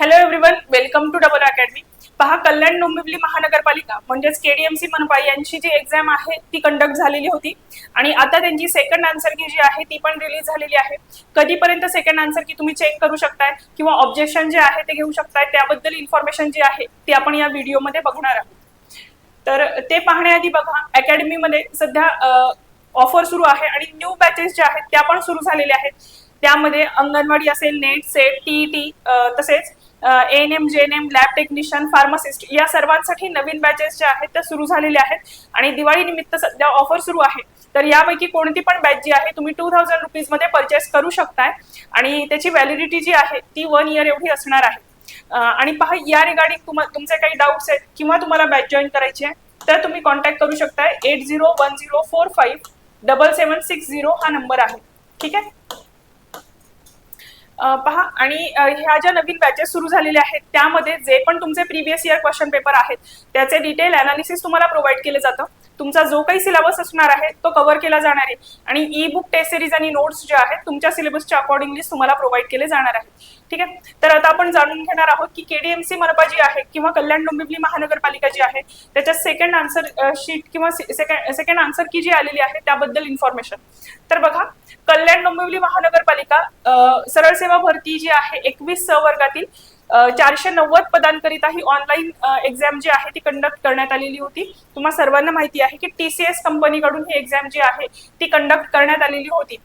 Hello everyone welcome to double academy पहा कल्याण डोंबिवली महानगरपालिका म्हणजेच केडीएमसी मनपा यांची जी एक्झाम आहे ती कंडक्ट झालेली होती. आणि आता त्यांची सेकंड आन्सर की जी आहे ती पण रिलीज झालेली आहे. कधीपर्यंत सेकंड आन्सर की तुम्ही चेक करू शकताय किंवा ऑब्जेक्शन जे आहे ते घेऊ शकताय त्याबद्दल इन्फॉर्मेशन जी आहे ती आपण या व्हिडिओमध्ये बघणार आहोत. तर ते पाहण्याआधी बघा अकॅडमीमध्ये सध्या ऑफर सुरू आहे आणि न्यू बॅचेस ज्या आहेत त्या पण सुरू झालेल्या आहेत. त्यामध्ये अंगणवाडी असेल नेट सेट टी तसेच N M J N M lab technician pharmacist या सर्वांसाठी नवीन बॅचेस ज्या आहेत त्या सुरू झालेल्या आहेत. आणि दिवाळी निमित्त सध्या ऑफर सुरू आहे. तर यापैकी कोणती पण बॅच जी आहे तुम्ही टू थाउजंड रुपीजमध्ये परचेस करू शकताय. आणि त्याची व्हॅलिडिटी जी आहे ती वन इयर एवढी असणार आहे. आणि पहा या रिगार्डिंग तुम्हाला तुमचे काही डाऊट्स आहेत किंवा तुम्हाला बॅच जॉईन करायची आहे तर तुम्ही कॉन्टॅक्ट करू शकताय. Eight zero one zero four five double seven six zero हा नंबर आहे. ठीक आहे? पहा आणि ह्या ज्या नवीन बॅचेस सुरू झालेल्या आहेत त्यामध्ये जे पण तुमचे प्रिव्हियस इयर क्वेश्चन पेपर आहेत त्याचे डिटेल अनालिसिस तुम्हाला प्रोव्हाइड केले जातं. तुमचा जो काही सिलेबस असणार आहे तो कव्हर केला जाणार आहे. आणि ई बुक टेस्ट सिरीज आणि नोट्स जे आहेत तुमच्या सिलेबसच्या अकॉर्डिंगली तुम्हाला प्रोव्हाइड केले जाणार आहेत. ठीक आहे? तर आता आपण जाणून घेणार आहोत की केडीएमसी मनपा जी आहे किंवा कल्याण डोंबिवली महानगरपालिका जी आहे त्याच्यात सेकंड आन्सर शीट किंवा सेकंड सेकंड आन्सर की जी आलेली आहे त्याबद्दल इन्फॉर्मेशन तर बघा कल्याण डोंबिवली महानगरपालिका सरळ सेवा भरती जी आहे एकवीस स वर्गातील चारशे नव्वद पदांकरिता ही ऑनलाईन एक्झाम जी आहे ती कंडक्ट करण्यात आलेली होती. तुम्हा सर्वांना माहिती आहे की टी सी एस कंपनीकडून ही एक्झाम जी आहे ती कंडक्ट करण्यात आलेली होती.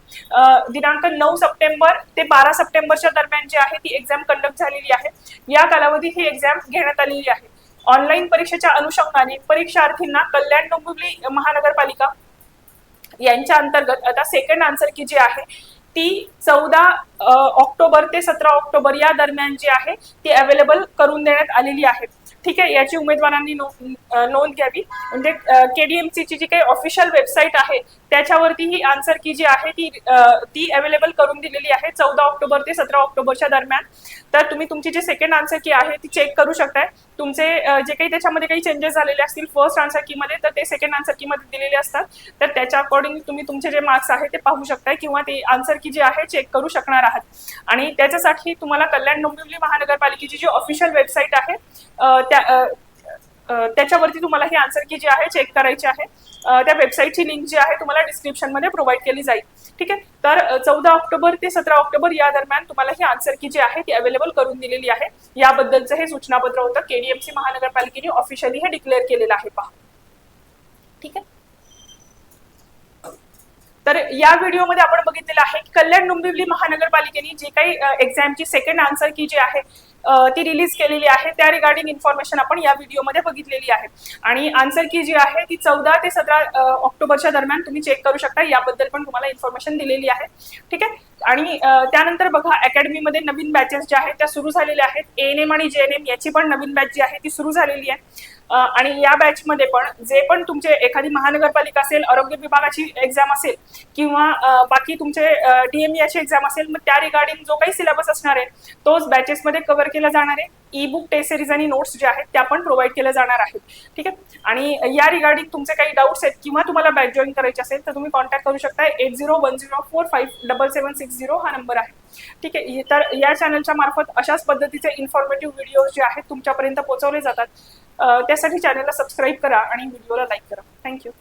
दिनांक नऊ सप्टेंबर ते बारा सप्टेंबरच्या दरम्यान जी आहे ती एक्झाम कंडक्ट झालेली आहे. या कालावधीत ही एक्झाम घेण्यात आलेली आहे. ऑनलाईन परीक्षेच्या अनुषंगाने परीक्षार्थींना कल्याण डोंबिवली महानगरपालिका यांच्या अंतर्गत आता सेकंड आन्सर की जी आहे ती चौदा ऑक्टोबर ते सतरा ऑक्टोबर या दरम्यान जी आहे ती अवेलेबल करून देण्यात आलेली आहेत ठीक आहे याची उमेदवारांनी नोंद घ्यावी. म्हणजे केडीएमसीची जी काही ऑफिशियल वेबसाईट आहे त्याच्यावरती ही आन्सर की जी आहे ती ती अवेलेबल करून दिलेली आहे चौदा ऑक्टोबर ते सतरा ऑक्टोबरच्या दरम्यान. तर तुम्ही तुमची जी सेकंड आन्सर की आहे ती चेक करू शकताय. तुमचे जे काही त्याच्यामध्ये काही चेंजेस झालेले असतील फर्स्ट आन्सर की मध्ये तर ते सेकंड आन्सर की मध्ये दिलेले असतात. तर त्याच्या अकॉर्डिंग तुम्ही तुमचे जे मार्क्स आहे ते पाहू शकताय किंवा ते आन्सर की जी आहे चेक करू शकणार आहात. आणि त्याच्यासाठी तुम्हाला कल्याण डोंबिवली महानगरपालिकेची जी ऑफिशियल वेबसाईट आहे त्या त्याच्यावरती तुम्हाला ही आन्सर की जी आहे चेक करायची आहे. त्या वेबसाईटची लिंक जी आहे तुम्हाला डिस्क्रिप्शनमध्ये प्रोव्हाइड केली जाईल. ठीक आहे? तर चौदा ऑक्टोबर ते सतरा ऑक्टोबर या दरम्यान तुम्हाला ही आन्सर की जी आहे ती अवेलेबल करून दिलेली आहे. याबद्दलचं हे सूचनापत्र होतं. केडीएमसी महानगरपालिकेने ऑफिशियली हे डिक्लेअर केलेलं आहे. पहा. ठीक आहे? तर या व्हिडिओमध्ये आपण बघितलेलं आहे की कल्याण डोंबिवली महानगरपालिकेने जे काही एक्झामची सेकंड आन्सर की जी आहे ती रिलीज केलेली आहे. त्या रिगार्डिंग इन्फॉर्मेशन आपण या व्हिडिओमध्ये बघितलेली आहे. आणि आन्सर की जी आहे ती चौदा ते सतरा ऑक्टोबरच्या दरम्यान तुम्ही चेक करू शकता. याबद्दल पण तुम्हाला इन्फॉर्मेशन दिलेली आहे. ठीक आहे? आणि त्यानंतर बघा अकॅडमीमध्ये नवीन बॅचेस ज्या आहेत त्या सुरू झालेल्या आहेत. एन एम आणि जे एन एम याची पण नवीन बॅच जी आहे ती सुरू झालेली आहे. आणि या बॅचमध्ये पण जे पण तुमचे एखादी महानगरपालिका असेल आरोग्य विभागाची एक्झाम असेल किंवा बाकी तुमचे डीएमई याची एक्झाम असेल मग त्या रिगार्डिंग जो काही सिलेबस असणार आहे तोच बॅचेसमध्ये कव्हर केला जाणार आहे. ई बुक टेस्ट सिरीज आणि नोट्स जे आहेत त्या पण प्रोव्हाइड केल्या जाणार आहेत. ठीक आहे? आणि या रिगार्डिंग तुमचे काही डाऊट्स आहेत किंवा तुम्हाला बॅच जॉईन करायचे असेल तर तुम्ही कॉन्टॅक्ट करू शकता. Eight zero one zero four five double seven six zero हा नंबर आहे. ठीक आहे? तर या चॅनलच्या मार्फत अशाच पद्धतीचे इन्फॉर्मेटिव्ह व्हिडिओज जे आहेत तुमच्यापर्यंत पोहोचवले जातात. त्यासाठी चॅनलला सबस्क्राईब करा आणि व्हिडिओला लाईक करा. थँक्यू